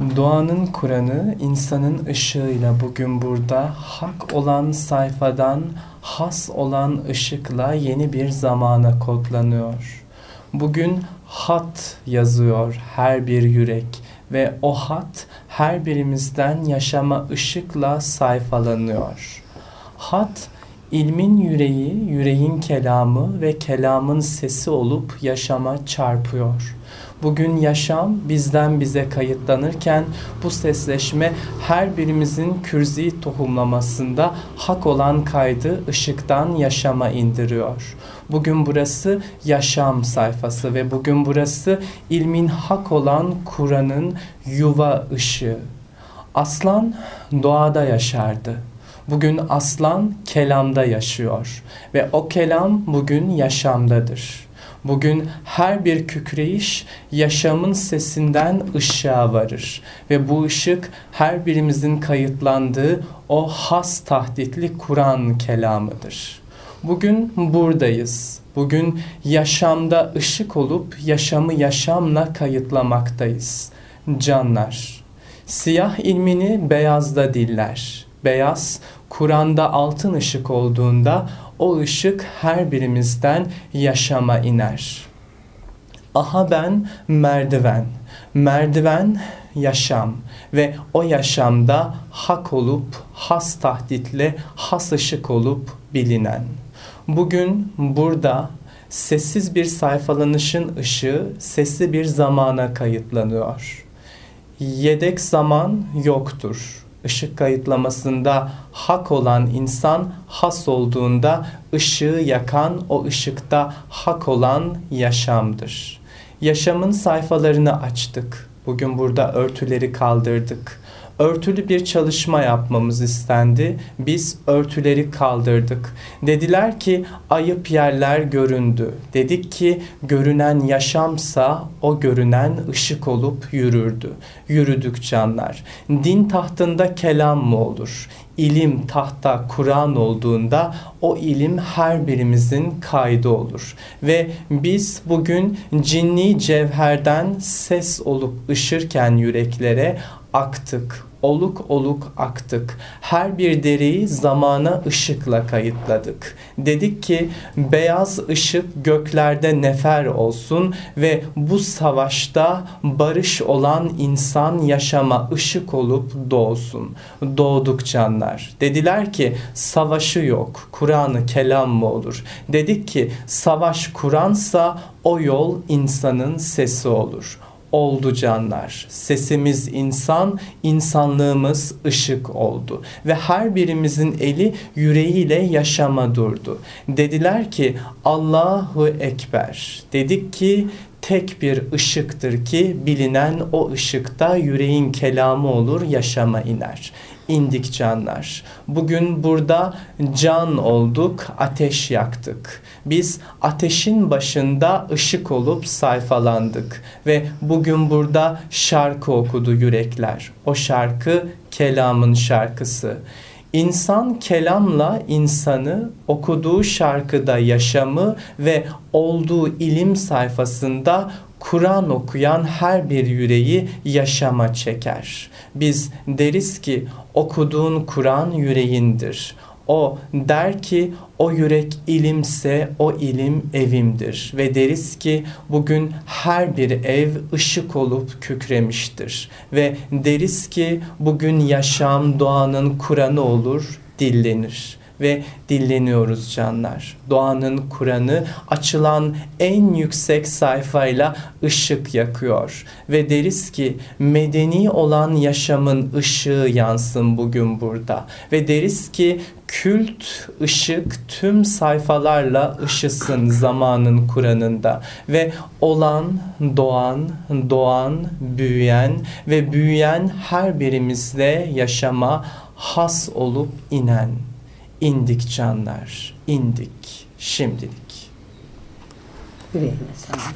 Doğanın Kur'an'ı insanın ışığıyla bugün burada hak olan sayfadan has olan ışıkla yeni bir zamana kodlanıyor. Bugün hat yazıyor her bir yürek ve o hat her birimizden yaşama ışıkla sayfalanıyor. Hat ilmin yüreği, yüreğin kelamı ve kelamın sesi olup yaşama çarpıyor.'' Bugün yaşam bizden bize kayıtlanırken bu sesleşme her birimizin kürzi tohumlamasında hak olan kaydı ışıktan yaşama indiriyor. Bugün burası yaşam sayfası ve bugün burası ilmin hak olan Kur'an'ın yuva ışığı. Aslan doğada yaşardı. Bugün aslan kelamda yaşıyor ve o kelam bugün yaşamdadır. Bugün her bir kükreyiş yaşamın sesinden ışığa varır ve bu ışık her birimizin kayıtlandığı o has tahditli Kur'an kelamıdır. Bugün buradayız. Bugün yaşamda ışık olup yaşamı yaşamla kayıtlamaktayız. Canlar, siyah ilmini beyazda diller. Beyaz, Kur'an'da altın ışık olduğunda o ışık her birimizden yaşama iner. Aha ben merdiven. Merdiven yaşam ve o yaşamda hak olup has tahditle has ışık olup bilinen. Bugün burada sessiz bir sayfalanışın ışığı sesli bir zamana kayıtlanıyor. Yedek zaman yoktur ışık kayıtlamasında hak olan insan has olduğunda ışığı yakan o ışıkta hak olan yaşamdır. Yaşamın sayfalarını açtık. Bugün burada örtüleri kaldırdık örtülü bir çalışma yapmamız istendi. Biz örtüleri kaldırdık. Dediler ki ayıp yerler göründü. Dedik ki görünen yaşamsa o görünen ışık olup yürürdü. Yürüdük canlar. Din tahtında kelam mı olur? ilim tahta Kur'an olduğunda o ilim her birimizin kaydı olur. Ve biz bugün cinni cevherden ses olup ışırken yüreklere aktık, oluk oluk aktık. Her bir deriyi zamana ışıkla kayıtladık. Dedik ki beyaz ışık göklerde nefer olsun ve bu savaşta barış olan insan yaşama ışık olup doğsun. Doğduk canlar. Dediler ki savaşı yok. Kur'an'ı kelam mı olur? Dedik ki savaş Kur'ansa o yol insanın sesi olur oldu canlar. Sesimiz insan, insanlığımız ışık oldu. Ve her birimizin eli yüreğiyle yaşama durdu. Dediler ki Allahu Ekber. Dedik ki tek bir ışıktır ki bilinen o ışıkta yüreğin kelamı olur, yaşama iner indik canlar. Bugün burada can olduk, ateş yaktık. Biz ateşin başında ışık olup sayfalandık ve bugün burada şarkı okudu yürekler. O şarkı kelamın şarkısı. İnsan kelamla insanı okuduğu şarkıda yaşamı ve olduğu ilim sayfasında Kur'an okuyan her bir yüreği yaşama çeker. Biz deriz ki okuduğun Kur'an yüreğindir. O der ki o yürek ilimse o ilim evimdir. Ve deriz ki bugün her bir ev ışık olup kükremiştir. Ve deriz ki bugün yaşam doğanın Kur'anı olur dillenir ve dilleniyoruz canlar. Doğanın Kur'an'ı açılan en yüksek sayfayla ışık yakıyor. Ve deriz ki medeni olan yaşamın ışığı yansın bugün burada. Ve deriz ki kült ışık tüm sayfalarla ışısın zamanın Kur'an'ında. Ve olan, doğan, doğan, büyüyen ve büyüyen her birimizle yaşama has olup inen indik canlar, indik şimdilik. Yüreğine sağlık.